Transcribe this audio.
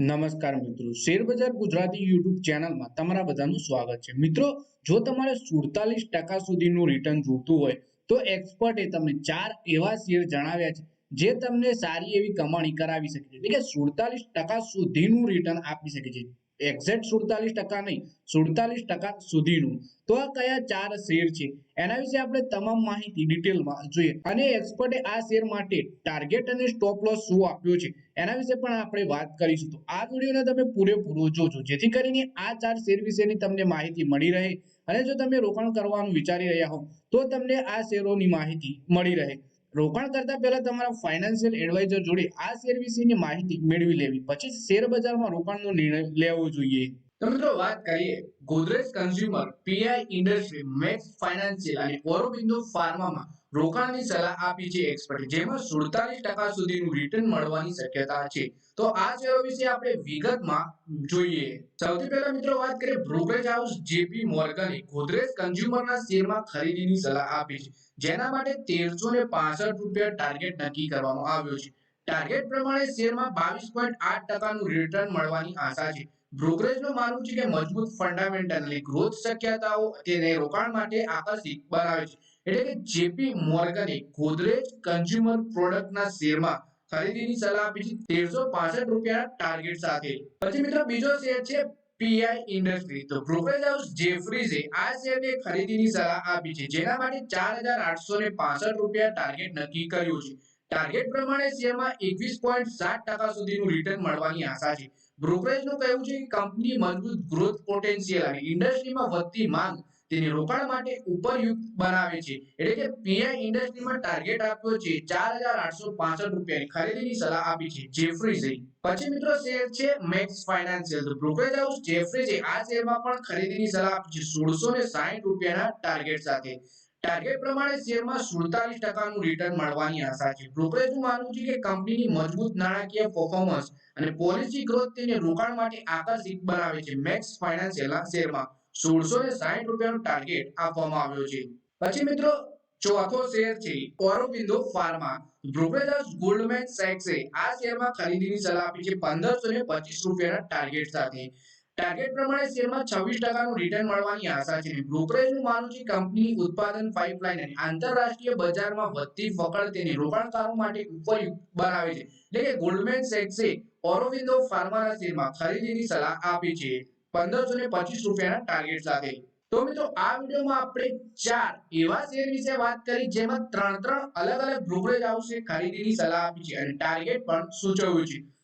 નમસ્કાર મિત્રો. શેરબજાર ગુજરાતી યુટ્યુબ ચેનલમાં તમારા બધાનું સ્વાગત છે. મિત્રો, જો તમારે સુડતાલીસ ટકા સુધીનું રિટર્ન જોતું હોય, તો એક્સપર્ટે તમને ચાર એવા શેર જણાવ્યા છે, જે તમને સારી એવી કમાણી કરાવી શકે છે. એટલે કે સુડતાલીસ ટકા સુધીનું રિટર્ન આપી શકે છે. એક્ઝેક્ટ સુડતાલીસ ટકા નહીં, સુડતાલીસ ટકા સુધીનું. તો આ કયા ચાર શેર છે? એના વિશે આપણે તમામ માહિતી ડિટેલમાં જોઈએ. અને એક્સપર્ટે આ શેર માટે ટાર્ગેટ અને સ્ટોપ લોસ શું આપ્યો છે? એના વિશે પણ આપણે વાત કરીશું. તો આ વિડીયોને તમે પૂરેપૂરો જોજો. જેથી કરીને આ ચાર શેર વિશેની તમને માહિતી મળી રહે. અને જો તમે રોકાણ કરવાનું વિચારી રહ્યા હો, તો તમને આ શેરોની માહિતી મળી રહે. રોકાણ કરતા પહેલા તમારા ફાઇનાન્શિયલ એડવાઇઝર જોડે આ શેર વિશેની માહિતી મેળવી લેવી. પછી શેર બજારમાં રોકાણનો નિર્ણય લેવો જોઈએ. તો મિત્રો વાત કરીએ. Godrej consumer PI industry Max financial અને ઓરોબિંદુ ફાર્મામાં રોકાણની સલાહ આપી છે એક્સપર્ટ જેમાં સુડતાલીસ ટકા સુધીનું રિટર્ન મળવાની શક્યતા છે. તો આ શેરો વિશે આપણે વિગતમાં જોઈએ. સૌથી પહેલા મિત્રો વાત કરીએ બ્રોકરેજ હાઉસ જેપી મોર્ગને ગોદરેજ કન્ઝ્યુમરના શેરમાં ખરીદીની સલાહ આપી છે. જેના માટે તેરસો ને પાસઠ રૂપિયા ટાર્ગેટ નક્કી કરવામાં આવ્યો છે. ટાર્ગેટ પ્રમાણે શેરમાં બાવીસ પોઈન્ટ આઠ ટકાનું રિટર્ન મળવાની આશા છે. બ્રોકરેજનું માનવું છે કે મજબૂત ફંડામેન્ટલ ગ્રોથ શક્યતાઓ તેને રોકાણ માટે આકર્ષિત બનાવે છે. એટલે કે જેપી મોર્ગને ગોદરેજ કન્ઝ્યુમર પ્રોડક્ટના શેરમાં ખરીદીની સલાહ આપી છે. તેરસો પાસઠ રૂપિયા ટાર્ગેટ સાથે. પછી મિત્રો બીજો શેર છે પીઆઈ ઇન્ડસ્ટ્રી. તો બ્રોકરેજ હાઉસ જેફરીઝે આ શેરને ખરીદીની સલાહ આપી છે. જેના માટે ચાર હજાર આઠસો ને પાસઠ રૂપિયા ટાર્ગેટ નક્કી કર્યું છે. ટાર્ગેટ પ્રમાણે શેરમાં એકવીસ પોઈન્ટ સાત ટકા સુધીનું રિટર્ન મળવાની આશા છે. બ્રોકરેજનું કહેવું છે કે કંપની મજબૂત ગ્રોથ પોટેન્શિયલ અને ઇન્ડસ્ટ્રીમાં વધતી માંગ તેને રોકાણ માટે ઉપરયુક્ત બનાવે છે. એટલે કે પીઆઈ ઇન્ડસ્ટ્રીમાં ટાર્ગેટ આપ્યો છે ચાર હજાર આઠસો પાસઠ રૂપિયાની ખરીદીની સલાહ આપી છે જેફ્રીઝે પછી મિત્રો શેર છે મેક્સ ફાઇનાન્શિયલ બ્રોકરેજ હાઉસ જેફ્રીઝે આ શેરમાં પણ ખરીદીની સલાહ આપી છે સોળસો ને સાહીઠ રૂપિયાના ટાર્ગેટ સાથે. ટાર્ગેટ પ્રમાણે શેરમાં સુડતાલીસ ટકાનું રિટર્ન મળવાની આશા છે. બ્રોકરેજનું માનવું છે કે કંપનીની મજબૂત નાણાકીય પરફોર્મન્સ અને પોલિસી ગ્રોથ તેને રોકાણ માટે આકર્ષિત બનાવે છે. મેક્સ ફાઇનાન્શિયલના શેરમાં સોળસો ને સાહીઠ રૂપિયાનો ટાર્ગેટ આપવામાં આવ્યો છે. પછી મિત્રો, ચોથો શેર છે Aurobindo pharma brokerage house Goldman સેક્સે આ શેરમાં ખરીદીની સલાહ આપી છે. પંદરસો ને પચીસ રૂપિયાના ટાર્ગેટ સાથે. ટાર્ગેટ પ્રમાણે શેરમાં છવ્વીસ ટકાનું રિટર્ન મળવાની આશા છે. બ્રોકરેજનું માનવું છે કંપની ઉત્પાદન પાઇપલાઇન અને આંતરરાષ્ટ્રીય બજારમાં વધતી પકડ તેની રોકાણકારો માટે ઉપયુક્ત બનાવે છે. એટલે કે ગોલ્ડમેન સેક્સે ઓરોવિંદો ફાર્માના શેરમાં ખરીદીની સલાહ આપી છે. પંદરસો ને પચીસ રૂપિયાના ટાર્ગેટ સાથે. તો મિત્રો, આ વિડીયોમાં આપણે ચાર એવા શેર વિશે વાત કરી જેમાં ત્રણ ત્રણ અલગ અલગ બ્રોકરેજ હાઉસે ખરીદીની સલાહ આપી છે અને ટાર્ગેટ પણ સૂચવ્યું છે.